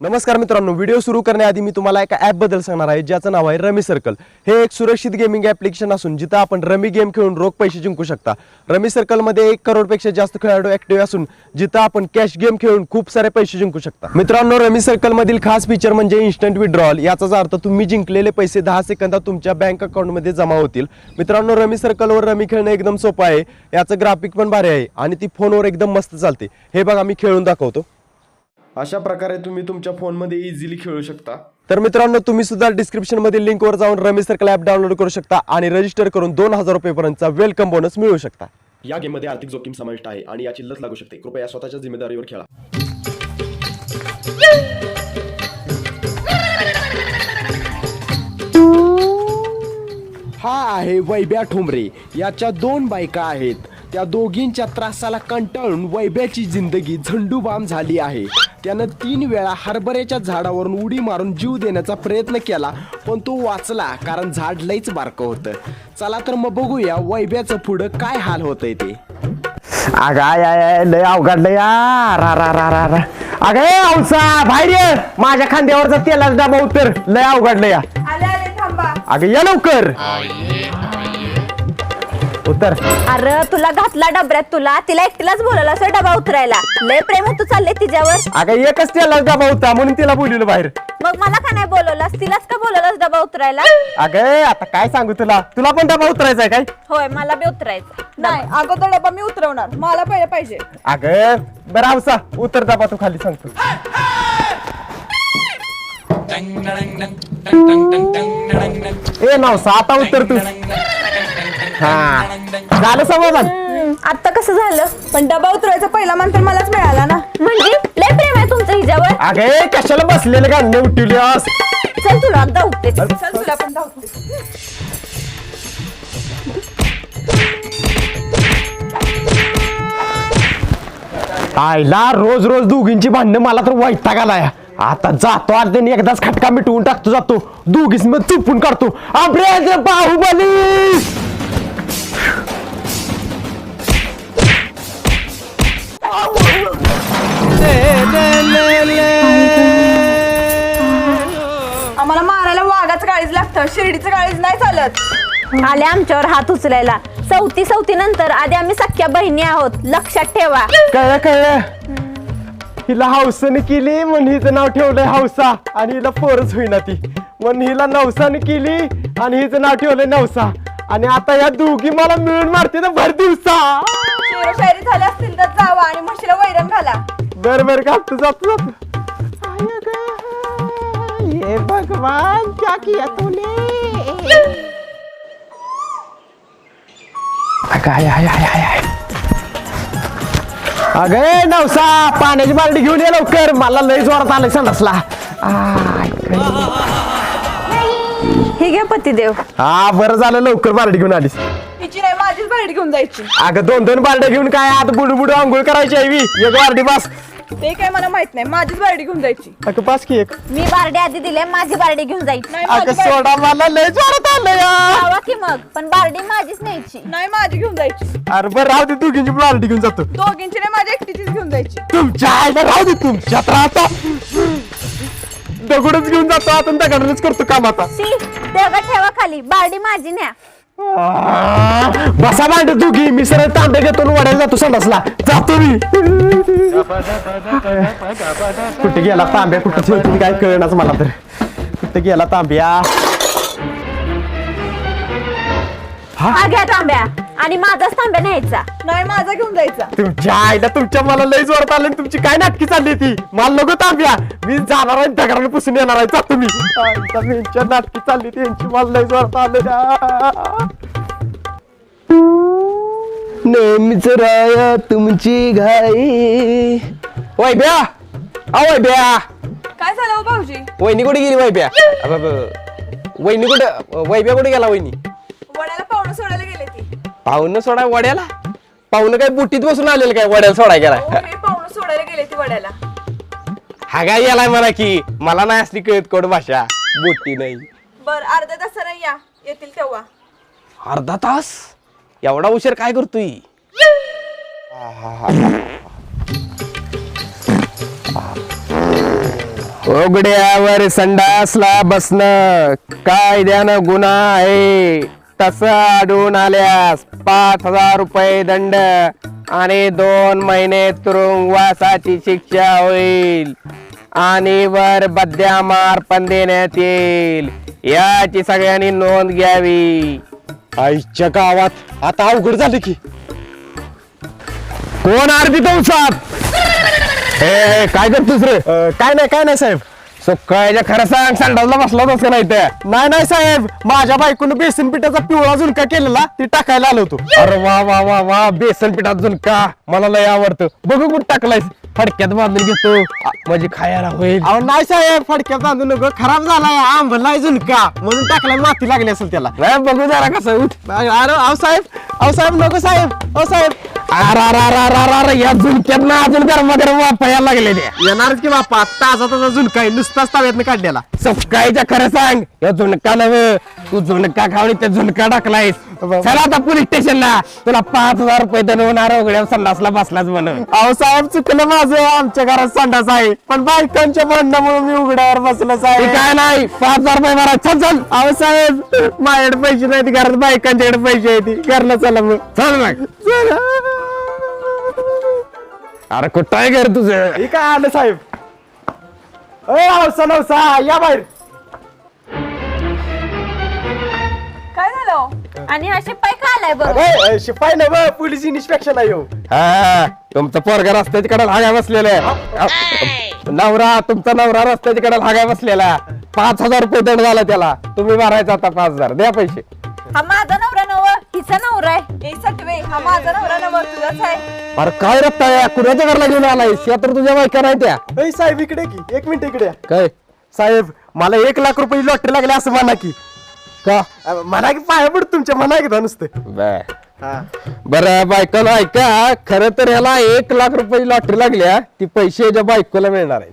नमस्कार मित्रांनो व्हिडिओ सुरू करण्याआधी मी तुम्हाला एका ॲपबद्दल सांगणार आहे ज्याचं नाव आहे रमी सर्कल हे एक सुरक्षित गेमिंग ॲप्लिकेशन असून जिथं आपण रमी गेम खेळून रोख पैसे जिंकू शकता. रमी सर्कलमध्ये एक करोडपेक्षा जास्त खेळाडू ॲक्टिव्ह असून जिथं आपण कॅश गेम खेळून खूप सारे पैसे जिंकू शकता. मित्रांनो रमी सर्कलमधील खास फीचर म्हणजे इन्स्टंट विड्रॉल याचाच अर्थ तुम्ही जिंकलेले पैसे दहा सेकंदात तुमच्या बँक अकाउंटमध्ये जमा होतील. मित्रांनो रमी सर्कलवर रमी खेळणं एकदम सोपं आहे. याचं ग्राफिक पण भारी आहे आणि ती फोनवर एकदम मस्त चालते. हे बघा मी खेळून दाखवतो. अशा प्रकारे तुम्ही तुमच्या फोनमध्ये इझिली खेळू शकता. तर मित्रांनो तुम्ही सुद्धा डिस्क्रिप्शन मधील लिंकवर जाऊन रमी सर्कल ॲप डाउनलोड करू शकता आणि रजिस्टर करून दोन हजार रुपयेपर्यंतचा वेलकम बोनस मिळू शकता. या गेममध्ये आर्थिक जोखीम समाविष्ट आहे आणि याची लत लागू शकते. कृपया स्वतःच्या जिम्मेदारीवर खेळा. हा आहे वैब्या ठोंबरे. याच्या दोन बायका आहेत. त्या दोघींच्या त्रासाला कंटाळून वैब्याची जिंदगी झंडूबाम झाली आहे. त्यानं तीन वेळा हरभऱ्याच्या झाडावरून उडी मारून जीव देण्याचा प्रयत्न केला पण तो वाचला कारण झाड लईच बारकं होतं. चला तर मग बघूया वैब्याचं पुढं काय हाल होतंय ते. अगं आय आय आय लय अवघडलं या रा रा रा रा रा. अगं ए, औसा बाहेर ये. माझ्या खांद्यावरचा तेलाचा डबा उतर. लय अवघडलं या आले आले थांबा. अगं ये लवकर. उतर अरे तुला घातला डबऱ्यात तुला तिला एकटीलाच बोलवलं असं डबा उतरायला लय प्रेम तू चालले तिच्यावर अगं एकच तेलाचा डबा होता म्हणून तिला बोलवलं बाहेर मग मला का नाही बोलवलंस तिलाच का बोलवलंस डबा उतरायला अगं आता काय सांगू तुला तुला पण डबा उतरायचा आहे काय होय मला बी उतरायचं नाही अगोदर डबा मी उतरवणार मला पहिले पाहिजे अगं बरं औसा उतर डबा तू खाली सांगतो ए नवसा आता उतर तू हा. झालं समाधान आता कसं झालं? पण डबा उतरवायचा पहिला मान तर मलाच मिळाला ना. म्हणजे? लय प्रेम आहे तुमचं हिच्यावर. अगे कशाला बसलेले गाणे उठवल्यास. चल तुला धावते चल. तुला पण धावते. आईला रोज रोज दोघींची भांडणं मला तर वैताग आलाय आता जातो आज त्यांनी एकदाच खटका मिटवून टाकतो जातो. दोघीच मग चुपून काढतो. आपल्या बाहुबली! आम्हाला मारायला वाघाचं काळीज लागतं शिर्डीचं काळीज नाही चालत. आले आमच्यावर हात उचलायला. चौथी चौथी नंतर आधी आम्ही सख्या बहिणी आहोत. लक्षात ठेवा. कळलं कळलं. हिला हौसाने केली म्हणून हिचं नाव ठेवलंय हौसा. आणि हिला पोरच होईना ती. म्हणून हिला नवसाने केली आणि हिचं नाव ठेवलंय नवसा. आणि आता या दोघी मला मिळून मारते ना भर दिवसा. शायरी झाले असतील तर जावा आणि म्हशीला वैरण घाला. बर बर कापतो जातो जातो ये भगवान क्या किया तूने? अगं, आय, आय, आय, आय, आय. अगं ए, नवसा पाण्याची बालडी घेऊन ये लवकर. मला लय जोरात आलंय संडासला. आय, हे घे पतिदेव. हा बरं झालं लवकर बालडी घेऊन आलीस. हिची नाही माझीच बाहेर घेऊन जायची. अगं दोन दोन बालड्या घेऊन काय आता बुडू बुडू आंघोळ करायची आहे. एक बालडी बस. ते काय मला माहीत नाही माझीच बाहेर घेऊन जायची. अगं बस की एक. मी बारडी आधी दिले माझी बारडी घेऊन जायची नाही माझी अगं बारडी- सोडा मला लय जोरात आलं या. जावा की मग पण बारडी माझीच न्यायची. नाही माझी घेऊन जायची. अरे बरं राहू दे दोघींची बालडी घेऊन जातो. दोघींची नाही माझ्या एकटीचीच घेऊन जायची. तुमच्या आईला राहू दे तुमच्यात राहता दगडच घेऊन जातो आता दगडच करतो काम आता सी तेव्हा ठेवा खाली बारडी माझी न्या. बसा भांड दोघी मी सरळ तांबे घेतो आणि वड्याला जातो संडासला. जातो मी. कुठे गेला तांब्या? कुठे ठेवतो काय कळणार मला तर. कुठे गेला तांब्या? हा घ्या तांब्या. आणि माझाच तांब्या न्यायचा. नाही माझा घेऊन जायचा. तुमच्या आईला तुमच्या मला लय जोरात आलं तुमची काय नाटकी चालली ती? मला नको तांब्या. मी जाणार आहे दगडाने पुसून येणार आहे. आईला यांच्या नाटकी चालली ती यांची मला लय जोरात आलं. नेहमीच राया तुमची घाई. वय ब्या अवय ब्या काय झालं हो भाऊजी? वहिनी कुठे गेली वैब्या वहिनी कुठे? वैब्या कुठे गेला वहिनी? पाहुणं सोडा वड्याला. पाहुणं काय बुट्टीत बसून आलेलं काय वड्याला सोडाय गेलाय हो, मी पाहुणं सोडायला गेले ती वड्याला. हा काय गेलाय मला की? मला नाही असली कळत कोड भाषा. बुट्टी नाही. बर अर्ध्या तासाने या. येतील तेव्हा. अर्धा तास? एवढा उशीर काय करतोय? उघड्यावर संडासला बसणं कायद्यानं गुन्हा आहे. तसं आढळून आल्यास पाच हजार रुपये दंड आणि दोन महिने तुरुंगवासाची शिक्षा होईल. आणि वर बद्यामार पण देण्यात येईल. याची सगळ्यांनी नोंद घ्यावी. आईच्या गावात आता अवघड झालं की. कोण आरती तुमचा? ए काय करतोस रे? काय नाही काय नाही साहेब. सुकायच्या खरं सांग संडासला बसला होतास का नाही ते? नाही नाही साहेब. माझ्या बायकोनं बेसन पिठाचा पिवळा झुणका केलेला ते टाकायला आलो होतो. अरे वा वा वा वा बेसन पिठात अजून का मला लय आवडतं. बघू कुठं टाकलायस. फडक्यात बांधून घेतो. आ, म्हणजे खायला होईल. अहो नाही साहेब. फडक्यात बांधू नको खराब झालाय. आंबलाय झुणका. म्हणून टाकला माती लागली असेल त्याला. नाही बघू जरा कसं उठ. अरे अहो साहेब. अहो साहेब नको साहेब. अहो साहेब. अरे अरे अरे अरे अरे अरे या झुणक्यात ना अजून गरमा गरम वापायला लागले ते येणारच की बापा ताजा ताजा झुणका आहे नुसताच ताव्यातनं काढलेला. सकाळीच्या खरं सांग या झुणका नव तू झुणका खावणी त्या झुणका टाकलायस. चला आता पोलीस स्टेशनला तुला पाच हजार रुपये दनवणार उघड्या संडासला बसलाच म्हणून. अहो साहेब चुकलं माझं आमच्या घरात संडास आहे. पण बायकांच्या भांडणामुळे मी उघड्यावर बसलो ते साहेब काय नाही पाच हजार रुपये भरा. चल चल. अहो साहेब माझ्याकडे पैसे नाहीत घरात बायकांच्याकडे पैसे आहेत. घरला चला मग. चल मग. अरे कुठं आहे घर तुझं? हे काय आलं साहेब? अय हौसा नवसा या बाहेर. काय झालं आणि हा शिपाई का आलाय बघ? अरे शिपाई नाही बा पोलीस इन्स्पेक्शन आहे हो. हा तुमचं पोरगा रस्त्याच्या कडे हागाय बसलेला आहे. नवरा तुमचा नवरा रस्त्याच्या कडे हागाय बसलेला पाच हजार रुपये दंड झाला त्याला. तुम्ही भरायचा आता पाच हजार. द्या पैसे. हा माझा नवरा नव. नवरा आहे ए सटवे हा माझा नवरा नवर तुझाच आहे. अरे काय रस्ता आहे? कुणाच्या घरला घेऊन आलाय या तर तुझ्या बायका नाही त्या. साहेब इकडे की. एक मिनिट इकडे या. काय? साहेब मला एक लाख रुपये लॉटरी लागली असं म्हणा की. का? अ, म्हणा की पाया पड तुमच्या म्हणा की नुसतं बर हा. बरं बायकोला ऐका खरं तर याला एक लाख रुपये लॉटरी लागल्या ती पैसे याच्या बायकोला मिळणार आहेत.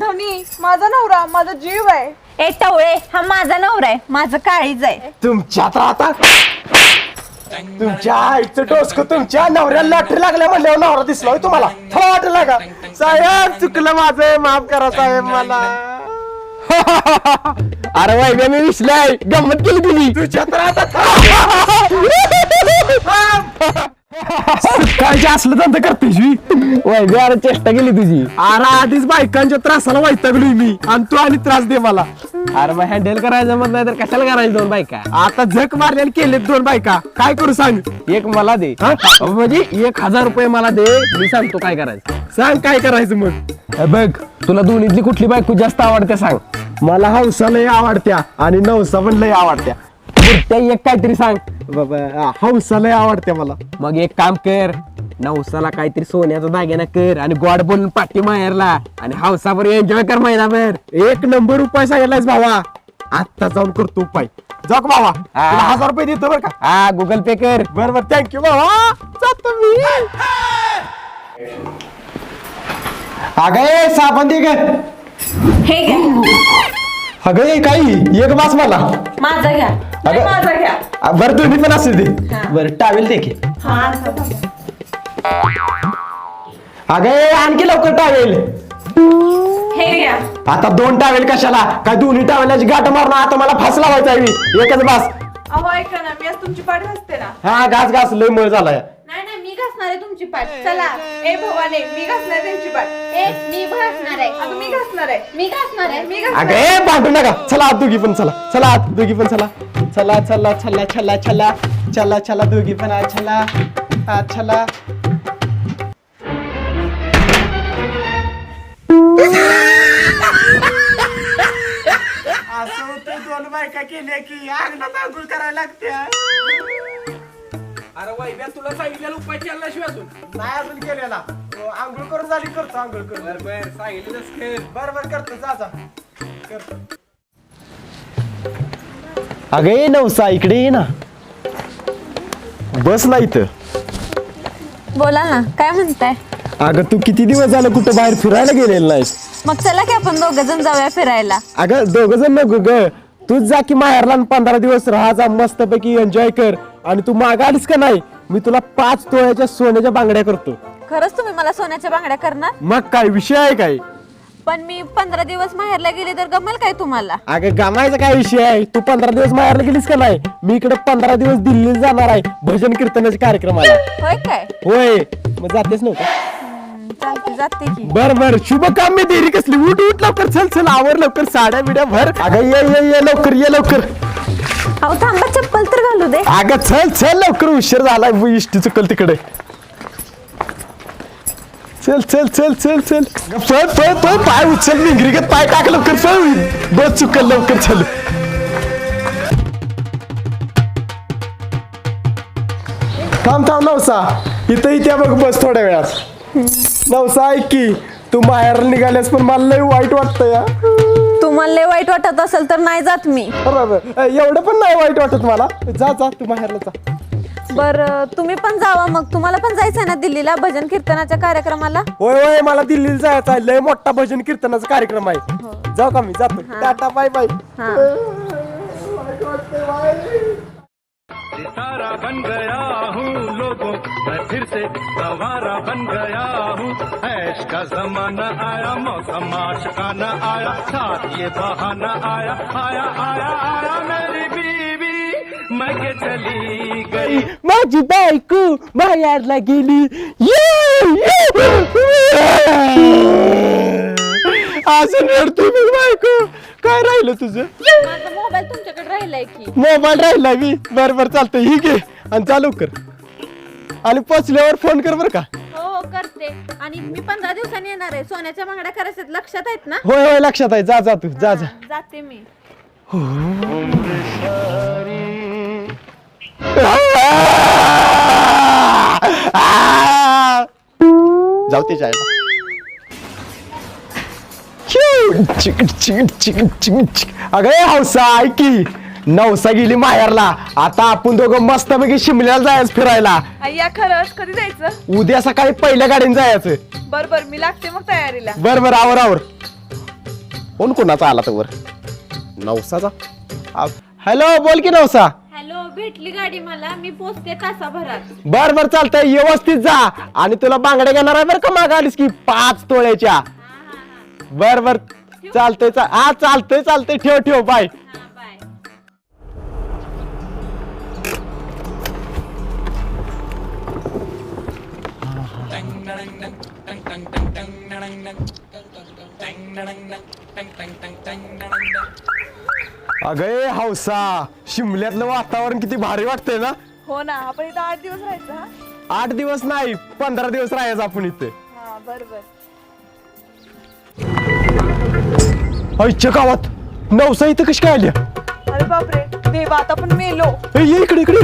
धनी माझा नवरा माझा जीव आहे. ए टवळे हा माझा नवरा आहे. माझं काळीज आहे. तुमच्या आता तुमच्या आईचं डोसक तुमच्या नवऱ्याला लॉटरी लागल्या म्हणल्यावर नवरा दिसला होय तुम्हाला. थोडा वाटला का साहेब चुकलं माझं. माफ करा साहेब मला. अरे वाय मी विसलाय. गंमत केली तुम्ही तुझ्या तर आता काय असलं तर करतेस मी? चेष्टा केली तुझी. अरे आधीच बायकांच्या त्रासाला वैतागलोय मी आणि तू आणि त्रास दे मला. अरे मग हँडल करायचं मत नाही तर कशाला करायचं दोन बायका? आता झक मारलेले केलेत दोन बायका. काय करू सांग? एक मला दे. हा? म्हणजे एक हजार रुपये मला दे. मी सांगतो काय करायचं. सांग काय करायचं मग. हे बघ तुला दोन्हीतली कुठली बायको जास्त आवडते सांग. मला हौसा लय आवडत्या आणि नवसा पण लय आवडत्या. एक काहीतरी सांग. बाबा आ, हौसा लय आवडत्या मला. मग एक काम कर नवसाला काहीतरी सोन्याचा दागिना कर आणि गोड बोलून पाठी माहेरला आणि हौसावर एन्जॉय कर महिनाभर एक नंबर उपाय सांगितलायस भावा. आता जाऊन करतो उपाय. जाऊ का भावा? तुला हजार रुपये देतो बरं का? हा गुगल पे कर. बरं बरं थँक्यू भावा. जातो मी. अगं ए, साबण दे ग. हे घ्या. अगं ए, काही एक बास मला. माझा घ्या. अगं माझा घ्या. आ, बरं दोन्ही पण असेल दे. बरं टावेल दे की. अगं ए, आणखी लवकर टावेल हे घ्या. आता दोन टावेल कशाला? काय दोन्ही टावेलाची गाठ मारून आता मला फास लावायचा आहे मी. एकच बास. अहो ऐका ना मी आज तुमची पाठ घासते ना. हा घास घास लय मळ झालाय. नाही नाही मी घासणार आहे तुमची पाठ. चला. ए भवाने मी घासणार त्यांची पाठ. ए मी घासणार आहे. अगं मी घासणार आहे. मी घासणार आहे. मी अगं घासणार ए भांडू नका. चला आत दोघी पण चला. चला आत दोघी पण चला. चला चला चला चला चला. चला चला दोघी पण आत चला. आत चला. असं होतं दोन बायका केल्या की अंगणात आंघोळ करायला लागत्या. अरे वाईब्या तुला सांगितलेला उपाय केल्याशिवाय अजून नाही अजून केलेला. हो, आंघोळ करून झाली करतो आंघोळ करून. बर सांगितलं बर बर करतो जा जा. करतो. अगं ये नवसा इकडे ये ना. बस ना इथं. बोला ना काय म्हणताय? अगं तू किती दिवस झालं कुठं बाहेर फिरायला गेलेलं नाहीस? मग चला की आपण दोघ जण जाऊया फिरायला. अगं दोघ जण नको ग. तूच जा की माहेरला आणि पंधरा दिवस राहा जा मस्तपैकी एन्जॉय कर. आणि तू माग आलीस का नाही? मी तुला पाच तोळ्याच्या सोन्याच्या बांगड्या करतो. खरंच तुम्ही मला सोन्याच्या बांगड्या करणार? मग काय विषय आहे काय? पण मी पंधरा दिवस माहेरला गेले तर गमेल काय तुम्हाला? अगं गमायचा काय विषय आहे? तू पंधरा दिवस माहेरला गेलीस का नाही? मी इकडे पंधरा दिवस दिल्लीला जाणार आहे भजन कीर्तनाच्या कार्यक्रमाला. होय काय? होय. मग जातेच नव्हतं? चालते जाते की. बर बर. शुभ काम मी देरी कसली? उठ उठ लवकर चल चल. आवर लवकर साड्या बिड्या भर. अगं ये ये ये लवकर ये लवकर. अहो थांबा चप्पल तर घालू दे. अगं चल चल लवकर उशीर झाला इष्टी चुकल तिकडे. चल चल चल चल चल. अगं, पळ पळ पळ पाय उचल मिंगरीगत पाय टाक लवकर पळ. बस चुकल लवकर चल. थांब थांब नवसा. इथं इथे बघ बस थोड्या वेळात. नवसा ऐक की तू बाहेर निघाल्यास पण मला लय वाईट वाटतं या. तुम्हाला लय वाईट वाटत असेल तर नाही जात मी. बरोबर. एवढं पण नाही वाईट वाटत मला. जा जा तू माहेरला जा. बर तुम्ही पण जावा मग. तुम्हाला पण जायचंय ना दिल्लीला भजन कीर्तनाच्या कार्यक्रमाला? होय होय मला दिल्लीला जायचं आहे लय मोठा भजन कीर्तनाचा कार्यक्रम आहे. जाऊ का मी? जातो. Tata bye bye. हा. सितारा बन गया हूँ लोगों मैं फिर से सवारा बन गया हूँ। ऐश का जमाना आया मौसम आशकाना आया साथ ये बहाना आया आया आया आया मेरी बीवी। मैं के चली गई। माझी बायको माहेरला गेली असं रडतोय मी बायको काय राहिलं तुझं? माझा मोबाईल राहिलाय की. मोबाईल राहिला मी बरं बरं चालतंय. ही घे आणि चालू कर. आणि पोचल्यावर फोन कर बरं का. हो हो करते. आणि मी पंधरा दिवसांनी येणार आहे. सोन्याच्या बांगड्या करायच्यात लक्षात आहेत ना? होय होय लक्षात आहे. जा जा तू. जा जा. जाते मी. जाऊ ते जायला अगं हौसा ऐक की. नवसा गेली माहेरला. आता आपण दोघं मस्त पैकी शिमल्याला जायचं फिरायला. खरंच कधी जायचं? उद्या सकाळी पहिल्या गाडीने जायचं. बर बर मी लागते मग तयारीला. बर बर आवर आवर. कोण कोणाचा आला तर वर? नवसाचा? हॅलो बोल की नवसा. हॅलो भेटली गाडी मला. मी पोचते तासाभरात. बर बर चालतंय. व्यवस्थित जा. आणि तुला बांगड्या घेणार आहे बरं का माग आलीस की? पाच तोळ्याच्या. बर बर. चालतंय चा हा चालतंय चालतंय. ठेव ठेव बाय. अगे हौसा शिमल्यातलं वातावरण किती भारी वाटतंय ना? हो ना आपण इथं आठ दिवस राहायचं हा? आठ दिवस नाही पंधरा दिवस राहायचं आपण इथे. हा बर बर आईच्या गावात नवसा इथं कशी काय आल्या अरे बापरे देवा आता पण मेलो. ए, ये इकडे इकडे.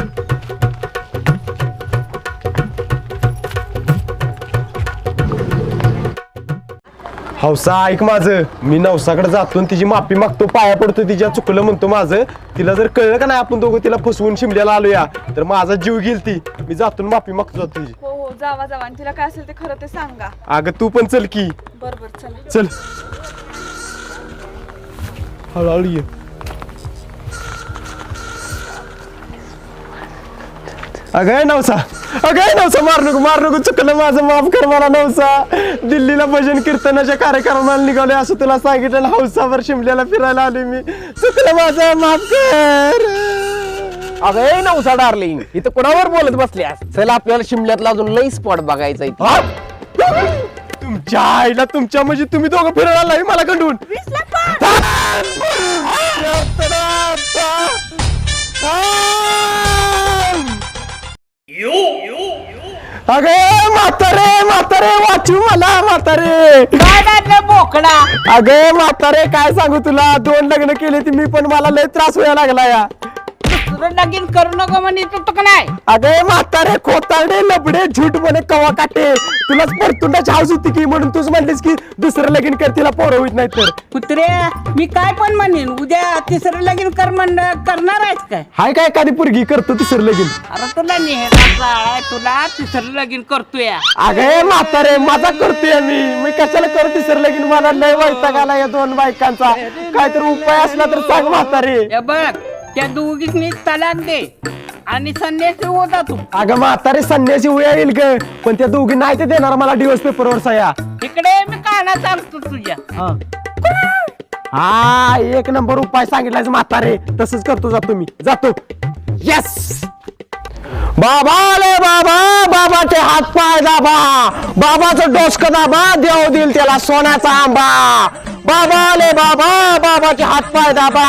हौसा ऐक माझं. मी नवसाकडे जातो आणि तिची माफी मागतो पाया पडतो तिच्या चुकलं म्हणतो माझं. तिला जर कळलं का नाही आपण दोघं तिला फसवून शिमल्याला आलोया. तर माझा जीव गेल ती मी जातो आणि माफी मागतो जातो तिची. हो हो जावा जावा. आणि तिला काय असेल ते खरं ते सांगा. अगं तू पण चल की. बर बर चला. चल. हळूहळू ये. अगं नवसा. अगं नवसा मार नको मार नको चुकलं माझं माफ कर मला नवसा. दिल्लीला भजन कीर्तनाच्या कार्यक्रमाला निघाले असं तुला सांगितलं हौसावर शिमल्याला फिरायला आले मी. चुकलं माझं माफ कर. अगं नवसा डार्लिंग इथं कोणावर बोलत बसल्यास? चल आपल्याला शिमल्यातला अजून लई स्पॉट बघायचा इथे हा? तुमच्या आईला तुमच्या म्हणजे तुम्ही दोघं फिरायला आलाय मला कंडून अगे म्हातारे म्हातारे वाचू मला म्हातारे. काय बोकडा. अगे म्हातारे काय सांगू तुला? दोन लग्न केले ती मी पण मला लय त्रास व्हायला लागला या लगीन करू नको म्हणे तू का नाही अगे म्हातारे खोतारडे लबडे झूट म्हणे कवा काटे. तुलाच परतुंडाची हाऊस होती की म्हणून तूच म्हणलीस की दुसरं लगीन कर तिला पोरं होईत नाही तर. कुत्रे मी काय पण म्हणेन उद्या तिसरं लगीन कर म्हण करणार आहेस काय? हाय काय एखादी पोरगी करतो तिसरं लगीन. अरे तुला नेहरा आहे तुला तिसरं लगीन करतोय. अगे म्हातारे माझा करतोय मी. मी कशाला करू तिसरं लगीन? मला लय वैताग आला या दोन बायकांचा. काहीतरी उपाय असला तर सांग म्हातारे. हे बघ त्या दोघीसनी तलाक दे आणि संन्यासी होता तू. अगं म्हातारे संन्यासी उया येईल ग. पण त्या दोघी नाही ते देणार मला दिवस पेपरवर सह्या इकडे मी काना सांगतो तुझ्या. हा. एक नंबर उपाय सांगितलाय म्हातारे. तसंच करतो जातो मी जातो. येस बाबा आले बाबा बाबाचे हात पाय दाबा. बाबाचं डोसकं दाबा. देव दिल त्याला सोन्याचा आंबा. बाबा आले बाबा बाबाचे हात पाय दाबा.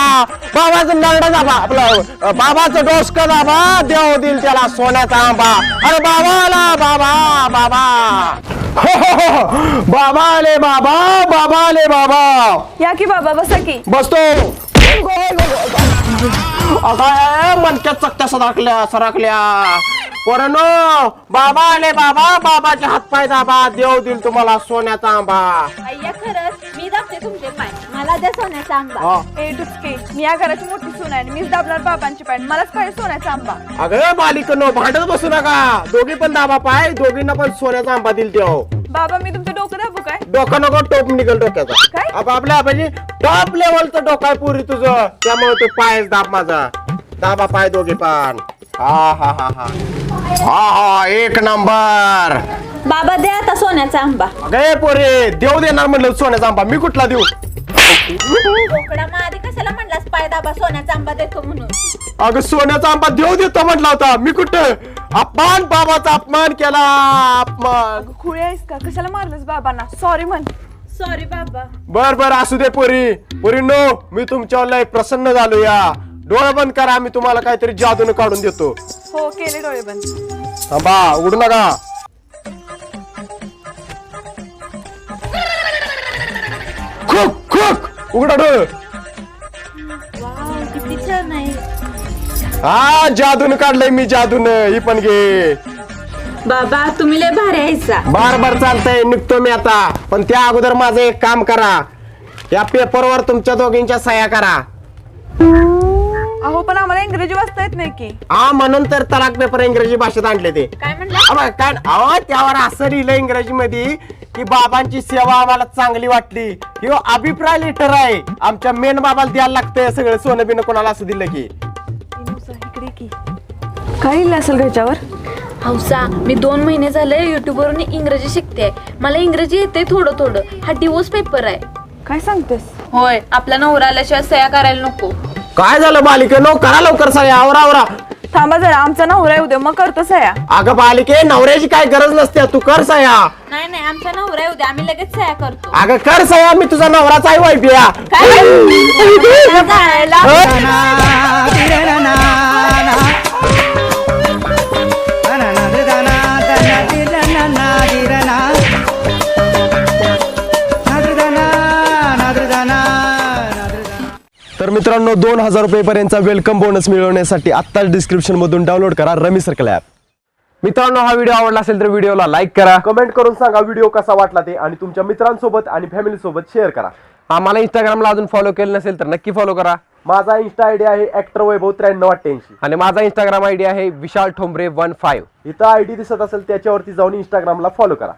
बाबाचं नरड दाबा आपलं. बाबाचं डोसकं दाबा. देव दिल त्याला सोन्याचा आंबा. अरे बाबा आला बाबा बाबा. हो, हो, हो. बाबा आले बाबा बाबा आले बाबा. या की बाबा बसा की. बसतो. अगं मनक्यात चकत्या सरकल्या. सरकल्या पोरांनो बाबा आले बाबा बाबाचे हातपाय दाबा. देव दिल तुम्हाला सोन्याचा आंबा. द्या सोन्याचा आंबा. ए डुचके मी या घराची मोठी सून आहे आणि मीच दाबणार बाबांची पॅन्ट मलाच पाहिजे सोन्याचा आंबा. अगं बालिकनो भांडत बसू नका. दोघी पण दाबा पाय दोघींना पण सोन्याचा आंबा दिल देव बाबा मी तुमचं डोकं दाबू काय? डोका नको टोप निघल डोक्याचा. काय? अब आपल्या म्हणजे टॉप लेवलचं डोका आहे पुरी तुझं. त्यामुळे तू पायच दाब माझा. दाबा पाय दोघे पण. हा हा हा हा. हा हा एक नंबर. बाबा द्या आता सोन्याचा आंबा. अगे पोरे देव देणार म्हणलं सोन्याचा आंबा. मी कुठला देऊ? बोकडा मग आधी कशाला म्हणलास पाय दाबा सोन्याचा आंबा देतो म्हणून? अगं सोन्याचा आंबा देव देतो म्हटला होता. मी कुठं? अपमान बाबाचा अपमान केला. अपमान. खुळे आहेस का? कशाला मारलंस बाबांना? सॉरी म्हण. सॉरी बाबा. बर बर असू दे पोरी. पोरी नो मी तुमच्यावर लय प्रसन्न झालो या. डोळे बंद करा मी तुम्हाला काहीतरी जादून काढून देतो. हो केले डोळे बंद. थांबा उघडू नका. उघडा डोळ. वाव किती छान आहे. हा जादून काढलंय मी जादून ही पण घे. बाबा तुम्ही लय भारी आहेसा बार बार चालतंय निघतो मी आता. पण त्या अगोदर माझं एक काम करा. या पेपरवर तुमच्या दोघींच्या सह्या करा. अहो पण आम्हाला इंग्रजी वाचता येत नाही की. हा म्हणून तर तलाक पेपर इंग्रजी भाषेत आणले ते. काय म्हणला? अबा, काय अहो त्यावर असं लिहिलं इंग्रजी मध्ये की बाबांची सेवा आम्हाला चांगली वाटली. ह्यो अभिप्राय लेटर आहे. आमच्या मेन बाबाला द्यायला लागतंय सगळं. सोनं बिनं कोणाला असं दिलं की. इनुसा, इकडे की काय लिहिलं असेल घ्याच्यावर हौसा मी दोन महिने झाले युट्यूबवरून इंग्रजी शिकते मला इंग्रजी येते थोडं थोडं. हा डिवोर्स पेपर आहे. काय सांगतेस? होय आपला नवरा आल्याशिवाय सह्या करायला नको. काय झालं बालिके? नो करा लवकर सह्या. आवरा आवरा. थांबा जरा आमचा नवरा येऊ दे मग करतो सया अगं बालिके नवऱ्याची काय गरज नसते तू कर सह्या नाही नाही आमचा नवरा येऊ द्या आम्ही लगेच सह्या करतो अगं कर सह्या मी तुझा नवराचा आहे वाईफ या तर मित्रांनो दोन हजार रुपयेपर्यंतचा वेलकम बोनस मिळवण्यासाठी आत्ताच डिस्क्रिप्शन मधून डाउनलोड करा रमी सर्कल ॲप मित्रांनो हा व्हिडिओ आवडला असेल तर व्हिडिओला लाईक करा. कमेंट करून सांगा व्हिडिओ कसा वाटला ते आणि तुमच्या मित्रांसोबत आणि फॅमिली सोबत शेअर करा. आम्हाला इंस्टाग्रामला अजून फॉलो केलं नसेल तर नक्की फॉलो करा. माझा इन्स्टा आयडी आहे ऍक्टर वैभव त्र्याण्णव अठ्ठ्याऐंशी. आणि माझा इंस्टाग्राम आयडी आहे विशाल ठोंबरे वन फाईव्ह इथं आयडी दिसत असेल त्याच्यावरती जाऊन इंस्टाग्रामला फॉलो करा.